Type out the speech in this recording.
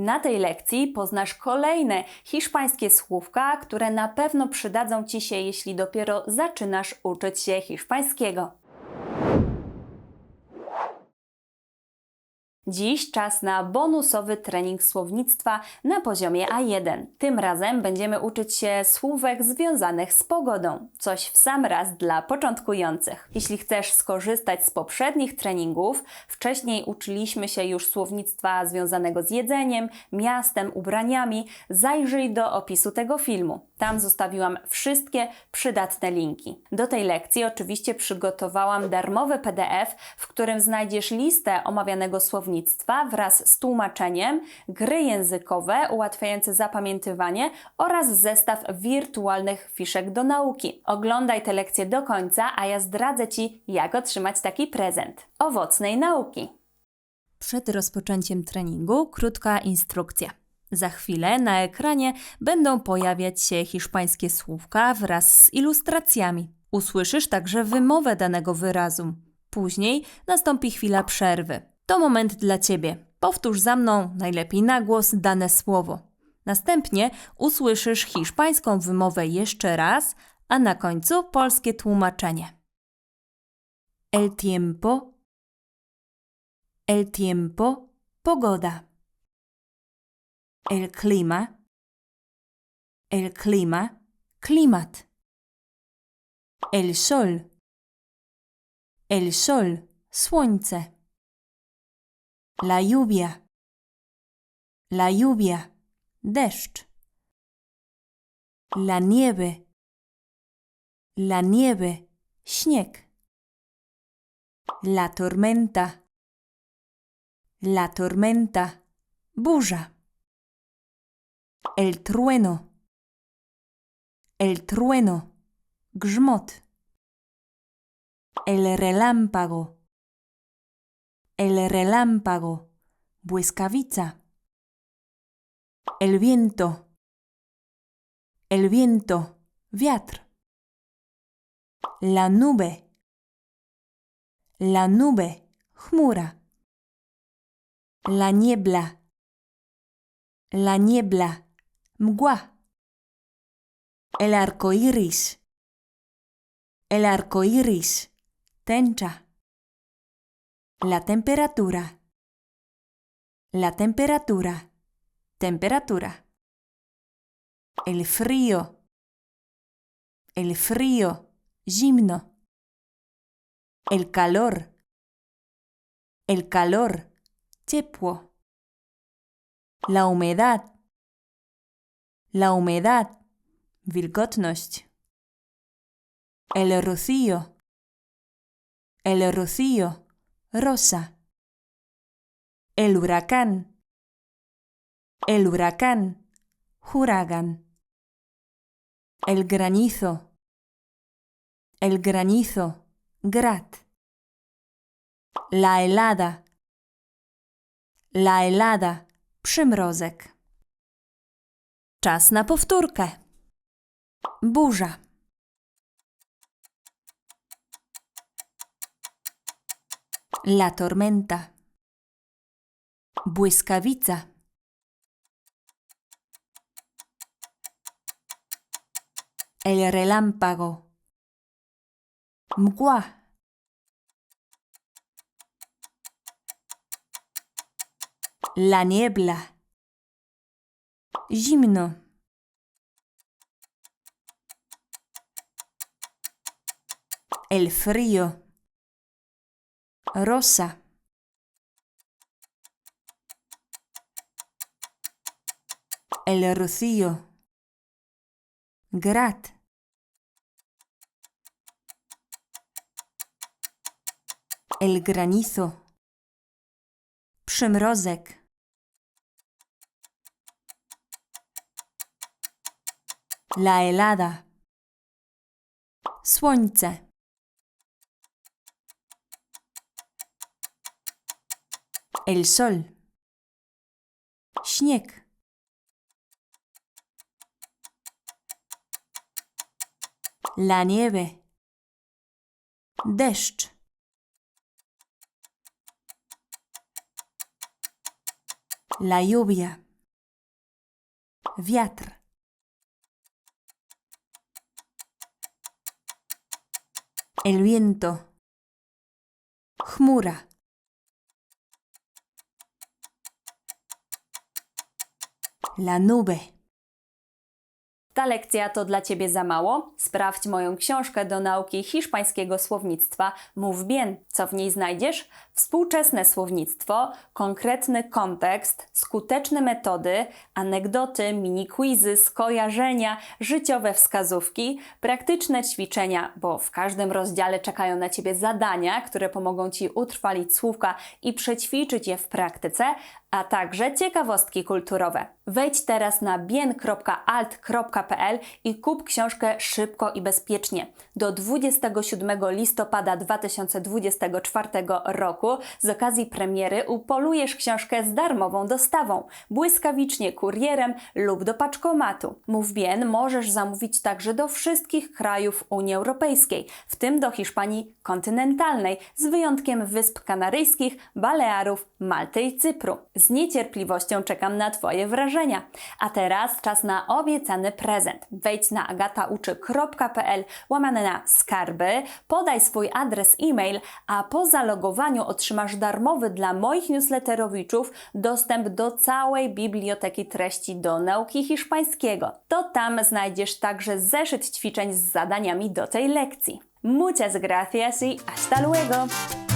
Na tej lekcji poznasz kolejne hiszpańskie słówka, które na pewno przydadzą Ci się, jeśli dopiero zaczynasz uczyć się hiszpańskiego. Dziś czas na bonusowy trening słownictwa na poziomie A1. Tym razem będziemy uczyć się słówek związanych z pogodą. Coś w sam raz dla początkujących. Jeśli chcesz skorzystać z poprzednich treningów, wcześniej uczyliśmy się już słownictwa związanego z jedzeniem, miastem, ubraniami, zajrzyj do opisu tego filmu. Tam zostawiłam wszystkie przydatne linki. Do tej lekcji oczywiście przygotowałam darmowy PDF, w którym znajdziesz listę omawianego słownictwa wraz z tłumaczeniem, gry językowe ułatwiające zapamiętywanie oraz zestaw wirtualnych fiszek do nauki. Oglądaj te lekcje do końca, a ja zdradzę Ci, jak otrzymać taki prezent. Owocnej nauki! Przed rozpoczęciem treningu krótka instrukcja. Za chwilę na ekranie będą pojawiać się hiszpańskie słówka wraz z ilustracjami. Usłyszysz także wymowę danego wyrazu. Później nastąpi chwila przerwy. To moment dla Ciebie. Powtórz za mną, najlepiej na głos, dane słowo. Następnie usłyszysz hiszpańską wymowę jeszcze raz, a na końcu polskie tłumaczenie. El tiempo, el tiempo, pogoda. El clima, el clima, klimat. El sol, el sol, słońce. La lluvia, la lluvia, deszcz. La nieve, la nieve, śnieg. La tormenta, la tormenta, burza. El trueno, el trueno, grzmot. El relámpago, el relámpago, błyskawica. El viento, el viento, wiatr. La nube, la nube, chmura. La niebla, la niebla, mgła. El arco iris, el arco iris, tęcza. La temperatura, la temperatura, temperatura. El frío, el frío, zimno. El calor, el calor, ciepło. La humedad, la humedad, wilgotność. El rocío, el rocío, rosa. El huracán, el huracán, huracán. El granizo, el granizo, grat. La helada, la helada, przymrozek. Czas na powtórkę. Burza. La tormenta. Błyskawica. El relámpago. Mgła. La niebla. Zimno. El frío. Rosa. El rocío. Grat. El granizo. Przymrozek. La helada. Słońce. El sol. Śnieg. La nieve. Deszcz. La lluvia. Wiatr. Viento. Chmura. La nube. Ta lekcja to dla Ciebie za mało? Sprawdź moją książkę do nauki hiszpańskiego słownictwa Mów Bien. Co w niej znajdziesz? Współczesne słownictwo, konkretny kontekst, skuteczne metody, anegdoty, mini-quizy, skojarzenia, życiowe wskazówki, praktyczne ćwiczenia, bo w każdym rozdziale czekają na Ciebie zadania, które pomogą Ci utrwalić słówka i przećwiczyć je w praktyce, a także ciekawostki kulturowe. Wejdź teraz na bien.alt.pl i kup książkę szybko i bezpiecznie. Do 27 listopada 2024 roku z okazji premiery upolujesz książkę z darmową dostawą, błyskawicznie kurierem lub do paczkomatu. Mów Bien możesz zamówić także do wszystkich krajów Unii Europejskiej, w tym do Hiszpanii kontynentalnej, z wyjątkiem Wysp Kanaryjskich, Balearów, Malty i Cypru. Z niecierpliwością czekam na Twoje wrażenia. A teraz czas na obiecany prezent. Wejdź na agatauczy.pl łamane na skarby, podaj swój adres e-mail, a po zalogowaniu otrzymasz darmowy dla moich newsletterowiczów dostęp do całej biblioteki treści do nauki hiszpańskiego. To tam znajdziesz także zeszyt ćwiczeń z zadaniami do tej lekcji. Muchas gracias y hasta luego!